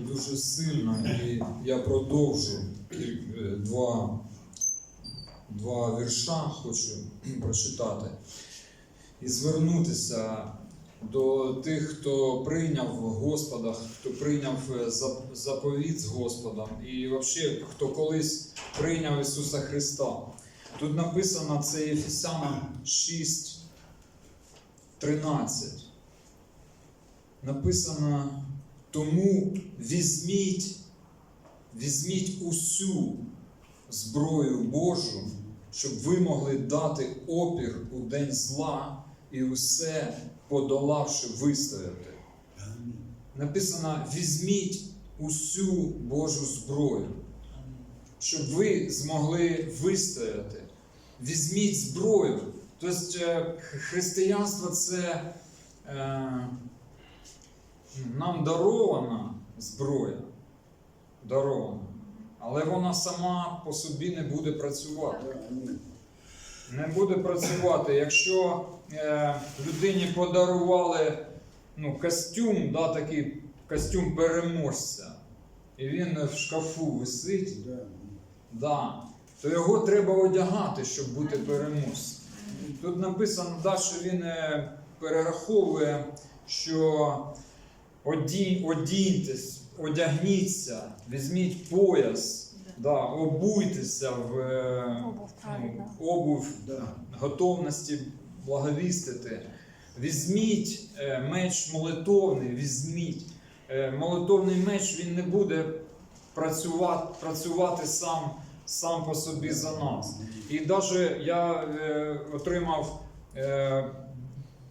дуже сильно, і я продовжу е, два, два вірша хочу прочитати і звернутися до тих, хто прийняв Господа, хто прийняв е, заповіт з Господом, і взагалі, хто колись прийняв Ісуса Христа. Тут написано це Єфесянам 6, 13. Написано, тому візьміть, візьміть усю зброю Божу, щоб ви могли дати опір у день зла і усе подолавши вистояти. Написано: візьміть усю Божу зброю, щоб ви змогли вистояти. Візьміть зброю. Тобто е, християнство це е, нам дарована зброя. Дарована. Але вона сама по собі не буде працювати. Не буде працювати. Якщо е, людині подарували ну, костюм, да, такий костюм переможця, і він в шкафу висить, да, то його треба одягати, щоб бути переможцем. Тут написано, да, що він е, перераховує, що оді, одіньтесь, одягніться, візьміть пояс, да, обуйтеся в е, Обув, правильно. ну, обув готовності благовістити. Візьміть е, меч молитовний, візьміть. Е, Молитовний меч він не буде працювати, працювати сам, сам по собі за нас. І навіть я е, отримав е,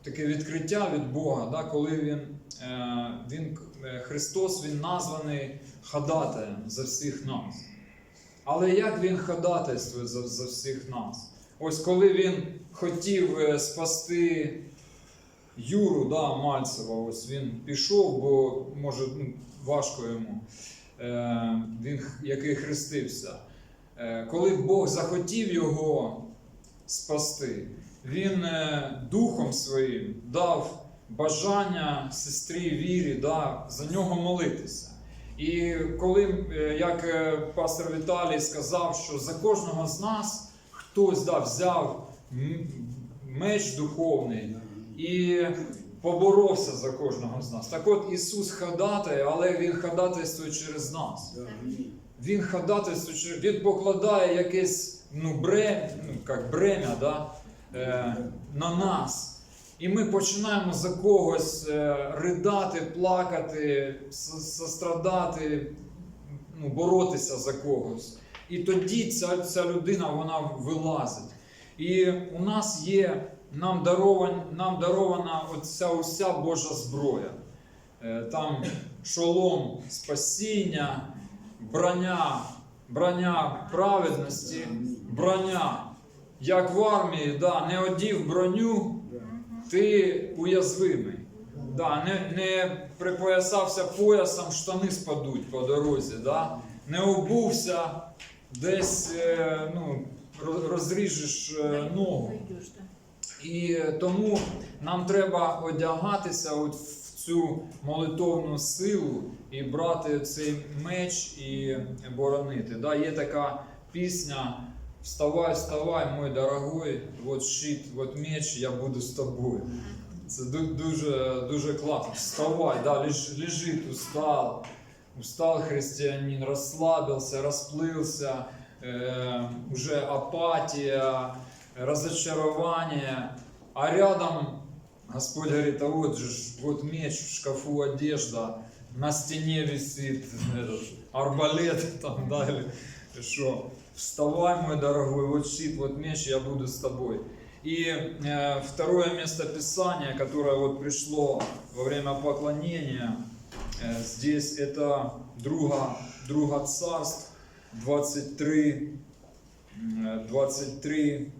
таке відкриття від Бога, да, коли він, е, він, е, Христос він названий ходатаєм за всіх нас. Але як він ходатайствує за, за всіх нас? Ось коли він хотів е, спасти Юру да, Мальцева, ось він пішов, бо може ну, важко йому, е, він який хрестився. Е, коли Бог захотів його спасти, він е, духом своїм дав бажання сестрі Вірі да, за нього молитися. І коли, е, як е, пастор Віталій сказав, що за кожного з нас хтось да, взяв меч духовний і поборовся за кожного з нас. Так от Ісус ходатає, але Він ходатайствує через нас. Він ходатайствує, через- він покладає якесь ну, бремя, ну, як бремя да, на нас. І ми починаємо за когось е, ридати, плакати, сострадати, ну, боротися за когось. І тоді ця, ця людина вона вилазить. І у нас є, нам, дарован, нам дарована оця уся Божа зброя. Е, Там шолом спасіння, броня, броня праведності, броня. Як в армії, да, не одів броню, ти уязвимий. Да, не, не припоясався поясом, штани спадуть по дорозі. Да? Не обувся, десь е, ну, розріжеш е, ногу. І тому нам треба одягатися от в цю молитовну силу і брати цей меч і боронити. Да, є така пісня Вставай, вставай, мой дорогой, вот щит, вот меч, я буду з тобою. Це ду- дуже, дуже класно. Вставай, да, леж, лежит, устал. Устал христианин, расслабился, расплылся, э, уже апатия, разочарование. А рядом Господь говорит, а вот вот меч в шкафу одежда, на стене висит этот, арбалет там, да, или что. Вставай, мой дорогой, вот щит, вот меч, я буду с тобой. И э, второе место Писания, которое вот пришло во время поклонения, э, здесь это друга, друга царств 23, э, 23,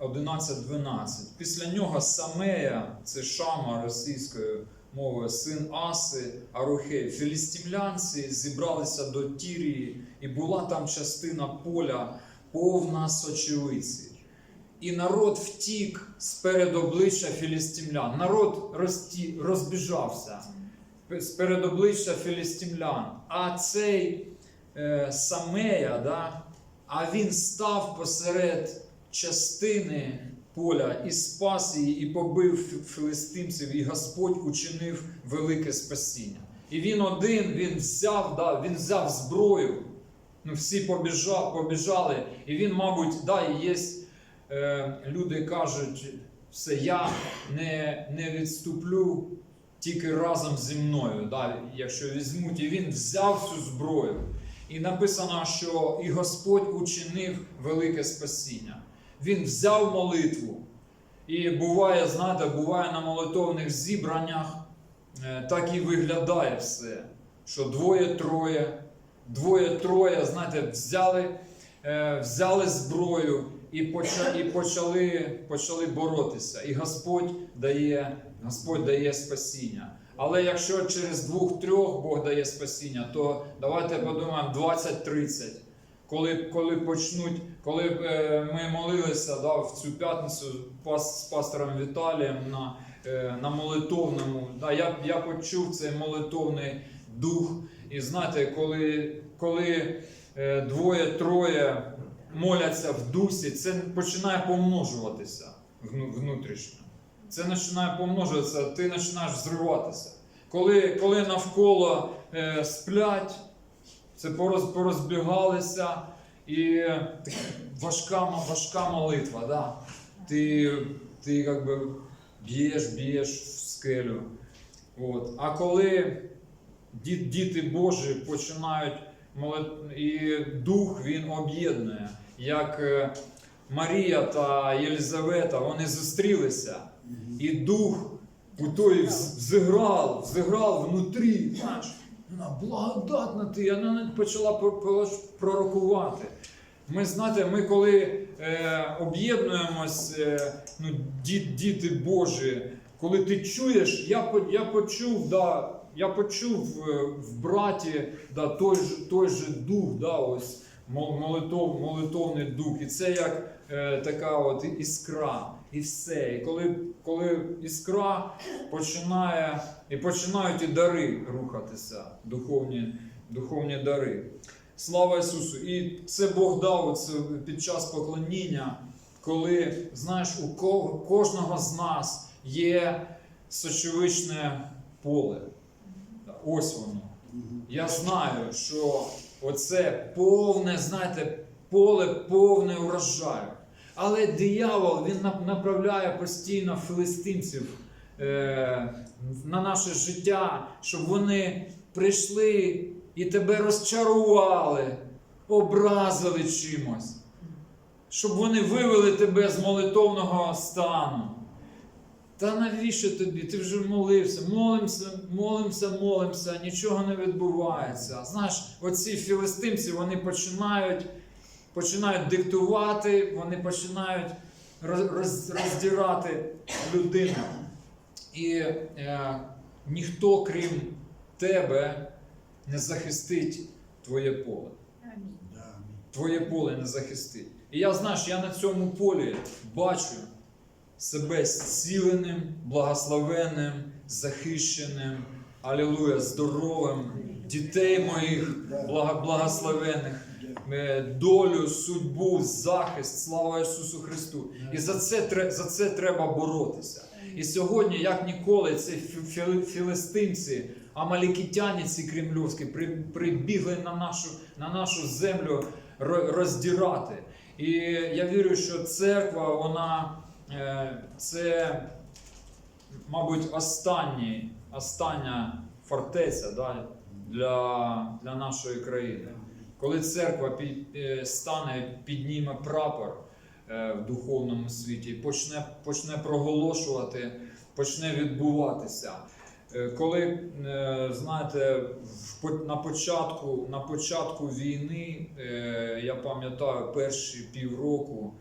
Одинадцять 12 Після нього Самея, це Шама російською мовою, син Аси, Арухей, філістимлянці зібралися до Тірії, і була там частина поля повна сочевиці. і народ втік з перед обличчя філістимлян. Народ розті, розбіжався з перед обличчя філістимлян. А цей е, Самея, да, а він став посеред частини поля і спас її, і побив філістимців, і Господь учинив велике спасіння. І він один, він взяв, да, він взяв зброю. Ну, всі побіжали, побіжали, і він, мабуть, да, і є е, люди кажуть, все, я не, не відступлю тільки разом зі мною, да, якщо візьмуть. І він взяв цю зброю. І написано, що і Господь учинив велике спасіння. Він взяв молитву. І буває, знаєте, буває на молитовних зібраннях, е, так і виглядає все. Що двоє-троє, двоє-троє, знаєте, взяли, е, взяли зброю і почали, почали, почали боротися. І Господь дає, Господь дає спасіння. Але якщо через двох-трьох Бог дає спасіння, то давайте подумаємо 20-30. Коли, коли почнуть, коли е, ми молилися да, в цю п'ятницю з пастором Віталієм на, е, на молитовному, да, я, я почув цей молитовний дух. І знаєте, коли, коли е, двоє-троє моляться в дусі, це починає помножуватися внутрішньо. Це починає помножуватися, ти починаєш зриватися. Коли, коли навколо е, сплять, це пороз, порозбігалися, і важка, важка молитва. Да? Ти, ти як би б'єш, б'єш в скелю. От. А коли ді- діти Божі починають молит... і дух він об'єднує, як е, Марія та Єлизавета, вони зустрілися, і дух у той взиграв, взиграв внутрі. Знаєш, вона благодатна ти, вона навіть почала про- про- пророкувати. Ми знаєте, ми коли е, об'єднуємось, е, ну, ді- діти Божі, коли ти чуєш, я, я почув, да, я почув е, в браті да, той, же, той же дух, да, ось, молитов, молитовний дух. І це як е, така от іскра, і все. І коли, коли іскра починає, і починають і дари рухатися, духовні, духовні дари. Слава Ісусу! І це Бог дав оце під час поклоніння, коли, знаєш, у ко- кожного з нас є сочовичне поле. Ось воно. Я знаю, що оце повне, знаєте, поле повне урожаю. Але диявол він направляє постійно филистимців е, на наше життя, щоб вони прийшли і тебе розчарували, образили чимось, щоб вони вивели тебе з молитовного стану. Та навіщо тобі? Ти вже молився, молимося, молимося, молимося, нічого не відбувається. Знаєш, оці філистимці вони починають, починають диктувати, вони починають роз, роз- роздирати людину. І е, ніхто, крім тебе, не захистить твоє поле. Твоє поле не захистить. І я знаєш, я на цьому полі бачу себе зціленим, благословенним, захищеним, алілуя, здоровим, дітей моїх благо- благословених, долю, судьбу, захист, слава Ісусу Христу. І за це, за це треба боротися. І сьогодні, як ніколи, ці фі- фі- філистимці, амалікітяні ці кремлівські, прибігли на нашу, на нашу землю ро- роздирати. І я вірю, що церква, вона е, це, мабуть, останній, остання фортеця да, для, для нашої країни. Коли церква е, стане, підніме прапор е, в духовному світі, почне, почне проголошувати, почне відбуватися. Е, Коли, знаєте, на початку, на початку війни, я пам'ятаю, перші півроку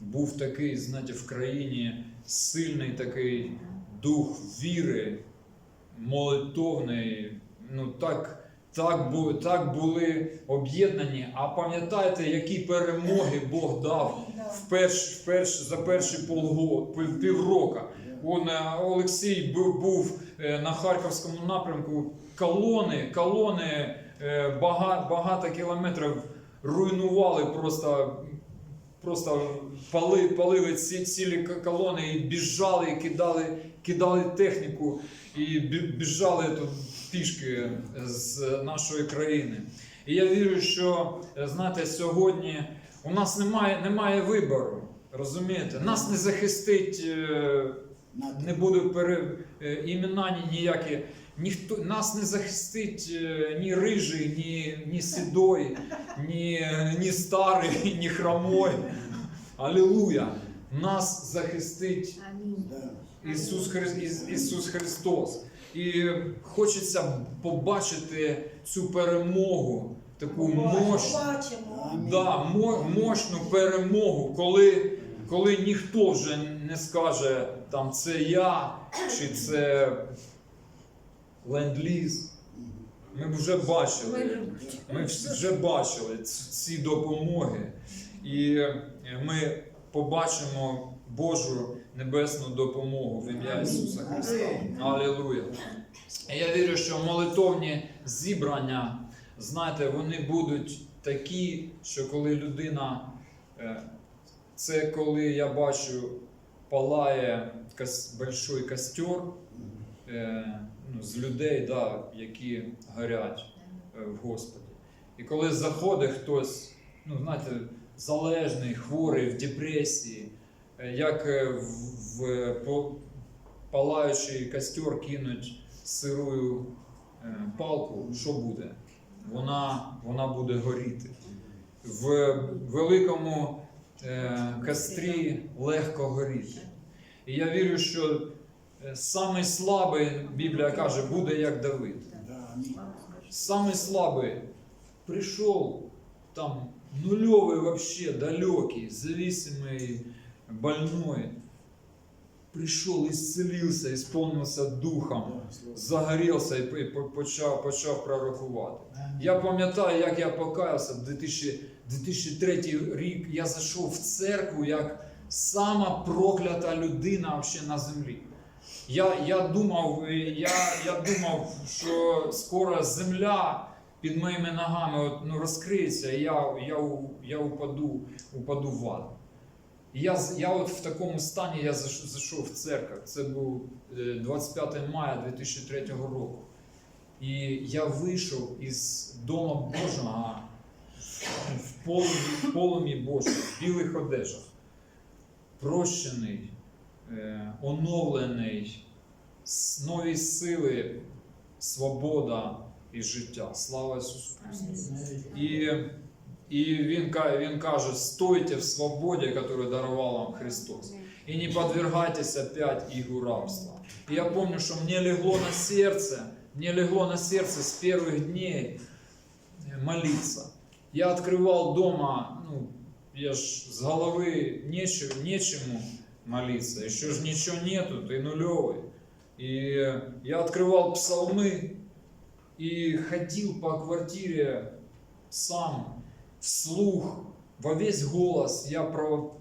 був такий, знаєте, в країні сильний такий дух віри, молитовний, ну так, так, бу, так були об'єднані. А пам'ятаєте, які перемоги Бог дав в перш, в перш, за перші полго, півроку. Он, е, Олексій був, був е, на Харківському напрямку. Колони, колони е, багато, багато кілометрів руйнували просто. Просто пали, палили ці цілі колони і біжали, і кидали, кидали техніку і біжали пішки з нашої країни. І я вірю, що е, знаєте, сьогодні у нас немає, немає вибору. Розумієте? Нас не захистить, е, не буде пере, е, імена ні- ніякі. Ніхто нас не захистить ні рижий, ні, ні сідой, ні, ні старий, ні хромой. Алілуя! Нас захистить Ісус, Хри... Ісус Христос. І хочеться побачити цю перемогу, таку мощну, да, мощну перемогу, коли, коли ніхто вже не скаже, там це я чи це ленд-ліз. Ми вже бачили. Ми вже бачили ці допомоги, і е, ми побачимо Божу небесну допомогу в ім'я Ісуса Христа. Алілуя. Я вірю, що молитовні зібрання, знаєте, вони будуть такі, що коли людина, е, це коли я бачу, палає большой костер е, ну, з людей, да, які горять е, в Господі. І коли заходить хтось, ну знаєте, залежний, хворий, в депресії, як е, в, в по- палаючий костер кинуть сирую е, палку, що буде? Вона, вона буде горіти. В великому е, кострі легко горіти. І я вірю, що е, самий слабий, Біблія каже, буде як Давид. Самый слабый пришел там нулевый вообще, далекий, зависимый, больной. Пришел, исцелился, исполнился духом, загорелся і почав, почав пророкувати. Я пам'ятаю, як я покаявся в 2003 рік. Я зайшов в церкву як сама проклята людина вообще на землі. Я, я, думав, я, я думав, що скоро земля під моїми ногами от, ну, розкриється, і я, я, я упаду, упаду в ад. І я, я от в такому стані я зайшов в церкву. Це був е, 25 мая 2003 року. І я вийшов із Дому Божого в полумі, в полумі Божому, в білих одежах, прощений, е, оновлений, нові сили, свобода і життя. Слава Ісусу Христу! І, і він, ка- він каже: стойте в свободі, яку дарував вам Христос. И не подвергайтесь опять игу рабства. И я помню, что мне легло на сердце, мне легло на сердце с первых дней э, молиться. Я открывал дома, ну, я ж с головы нечему, нечему молиться, еще же ничего нету, ты нулевый. И я открывал псалмы и ходил по квартире сам, вслух, во весь голос. Я про,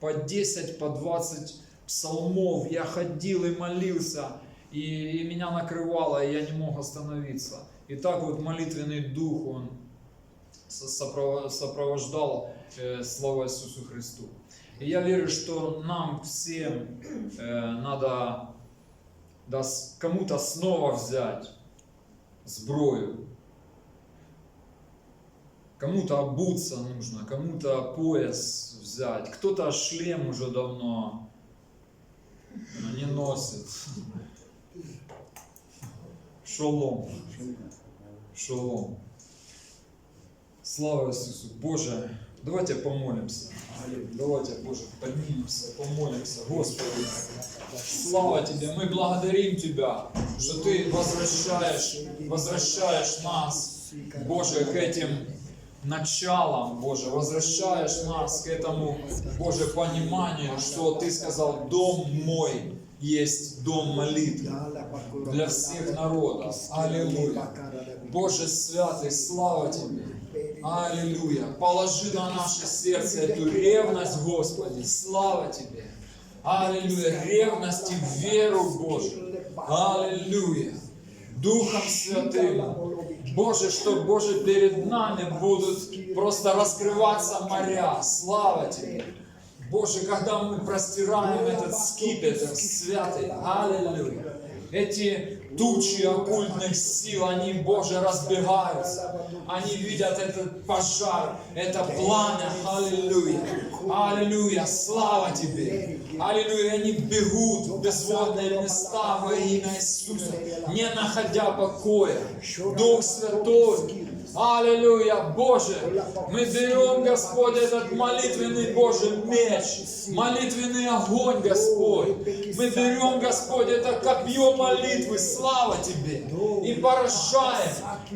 по 10, по 20 псалмов. Я ходил и молился, и, и меня накрывало, и я не мог остановиться. И так вот молитвенный дух, он со- сопро- сопровождал э, слава Иисусу Христу. И я верю, что нам всем э, надо да, кому-то снова взять сброю, Кому-то обуться нужно, кому-то пояс взять, кто-то шлем уже давно не носит. Шолом, шолом. Слава Иисусу. Боже, давайте помолимся. Давайте, Боже, поднимемся, помолимся. Господи, слава Тебе. Мы благодарим Тебя, что Ты возвращаешь, возвращаешь нас, Боже, к этим началом, Боже, возвращаешь нас к этому, Боже, пониманию, что Ты сказал, дом мой есть дом молитвы для всех народов. Аллилуйя. Боже святый, слава Тебе. Аллилуйя. Положи на наше сердце эту ревность, Господи. Слава Тебе. Аллилуйя. Ревность и веру Божию. Аллилуйя. Духом Святым. Боже, что, Боже, перед нами будут просто раскрываться моря. Слава Тебе. Боже, когда мы простираем этот скипетр святый, аллилуйя, эти тучи оккультных сил, они, Боже, разбегаются. Они видят этот пожар, это пламя, аллилуйя, аллилуйя, слава Тебе. Аллилуйя, они бегут в безводные места во имя Иисуса, не находя покоя. Дух Святой, Аллилуйя, Боже, мы берем, Господь, этот молитвенный Божий меч, молитвенный огонь, Господь. Мы берем, Господь, это копье молитвы, слава Тебе, и поражаем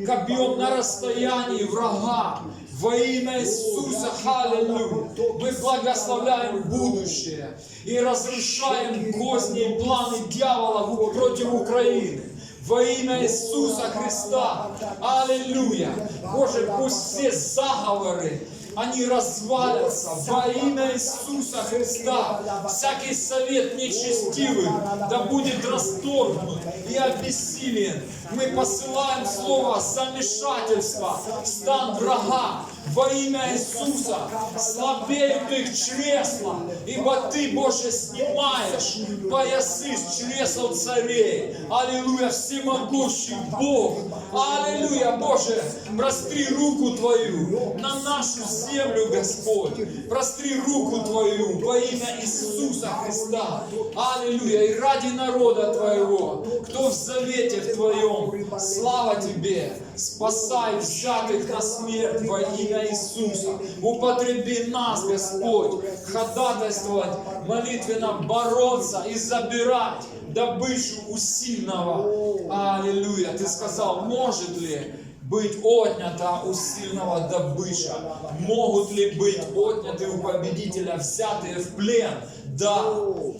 копьем на расстоянии врага. Во имя Иисуса, аллилуйя, мы благословляем будущее и разрушаем козни и планы дьявола против Украины. Во имя Иисуса Христа. Аллилуйя. Боже, пусть все заговоры, они развалятся во имя Иисуса Христа. Всякий совет нечестивый да будет расторгнут и обессилен. Мы посылаем слово замешательства, стан врага во имя Иисуса. Слабеют их чресла, ибо Ты, Боже, снимаешь поясы с чресел царей. Аллилуйя, всемогущий Бог. Аллилуйя, Боже, простри руку Твою на нашу землю, Господь. Простри руку Твою во имя Иисуса Христа. Аллилуйя. И ради народа Твоего, кто в завете в Твоем, слава Тебе. Спасай взятых на смерть во имя Иисуса. Употреби нас, Господь, ходатайствовать, молитвенно бороться и забирать добычу у сильного. Аллилуйя. Ты сказал, может ли быть отнята у сильного добыча? Могут ли быть отняты у победителя взятые в плен? Да,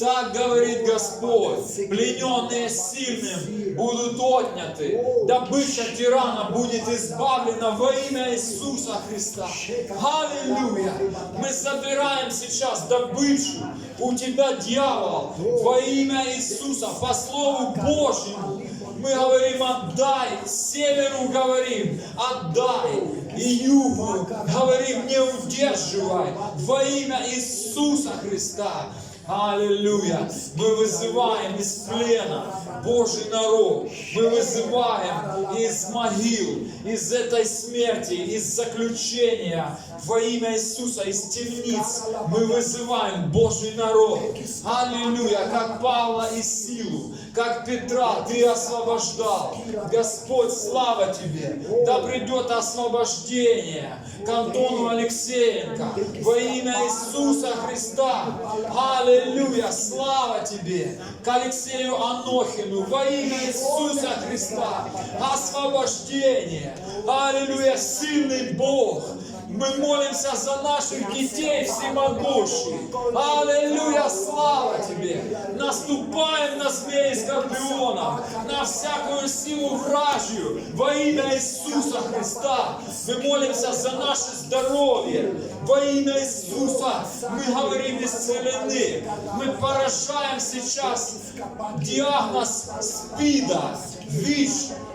так говорит Господь. Плененные сильным будут отняты. Добыча тирана будет избавлена во имя Иисуса Христа. Аллилуйя! Мы забираем сейчас добычу. У тебя дьявол во имя Иисуса по Слову Божьему. Мы говорим, отдай, северу говорим, отдай, и югу говорим, не удерживай, во имя Иисуса Христа. Аллилуйя! Мы вызываем из плена Божий народ. Мы вызываем из могил, из этой смерти, из заключения во имя Иисуса, из темниц. Мы вызываем Божий народ. Аллилуйя! Как Павла и Силу, как Петра ты освобождал. Господь, слава Тебе! Да придет освобождение к Антону Алексеенко во имя Иисуса Христа. Аллилуйя! Слава Тебе! К Алексею Анохину во имя Иисуса Христа. Освобождение! Аллилуйя! Сильный Бог! Мы молимся за наших детей всемогущих. Аллилуйя, слава Тебе. Наступаем на змеи и скорпионов, на всякую силу вражью во имя Иисуса Христа. Мы молимся за наше здоровье. Во имя Иисуса мы говорим исцелены. Мы поражаем сейчас диагноз СПИДа, ВИЧ.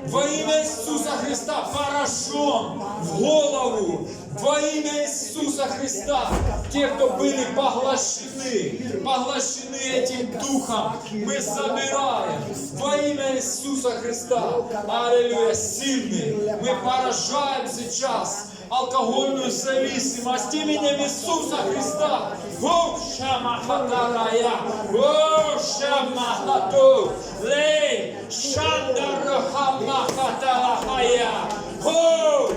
Во имя Иисуса Христа поражен в голову. Во имя Иисуса Христа. Те, кто были поглощены, поглощены этим духом, мы забираем. Во имя Иисуса Христа. Аллилуйя, сильный. Мы поражаем сейчас алкогольную зависимость именем Иисуса Христа. О, Шамахатарая, О, Шамахату, Лей, Шандарахамахатарахая. О,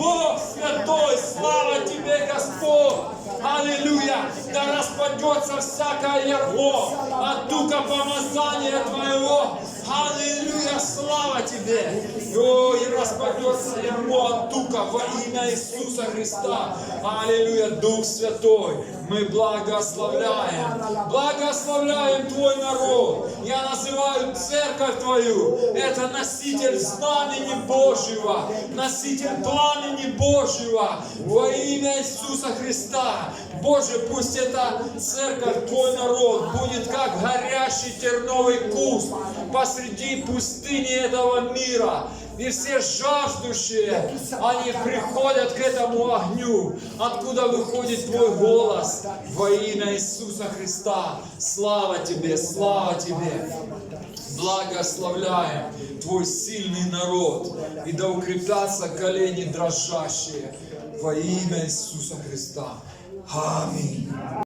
Бог святой, слава Тебе, Господь. Аллилуйя! Да распадется всякое ярмо от духа помазания Твоего. Аллилуйя, слава Тебе! О, и распадется ярмо от тука во имя Иисуса Христа. Аллилуйя, Дух Святой, мы благословляем, благословляем Твой народ. Я называю церковь Твою, это носитель знамени Божьего, носитель пламени Божьего во имя Иисуса Христа. Боже, пусть эта церковь, Твой народ, будет как горящий терновый куст посреди пустыни этого мира. И все жаждущие, они приходят к этому огню, откуда выходит Твой голос во имя Иисуса Христа. Слава Тебе, слава Тебе. Благословляем Твой сильный народ, и да укрепятся колени дрожащие во имя Иисуса Христа. 哈迷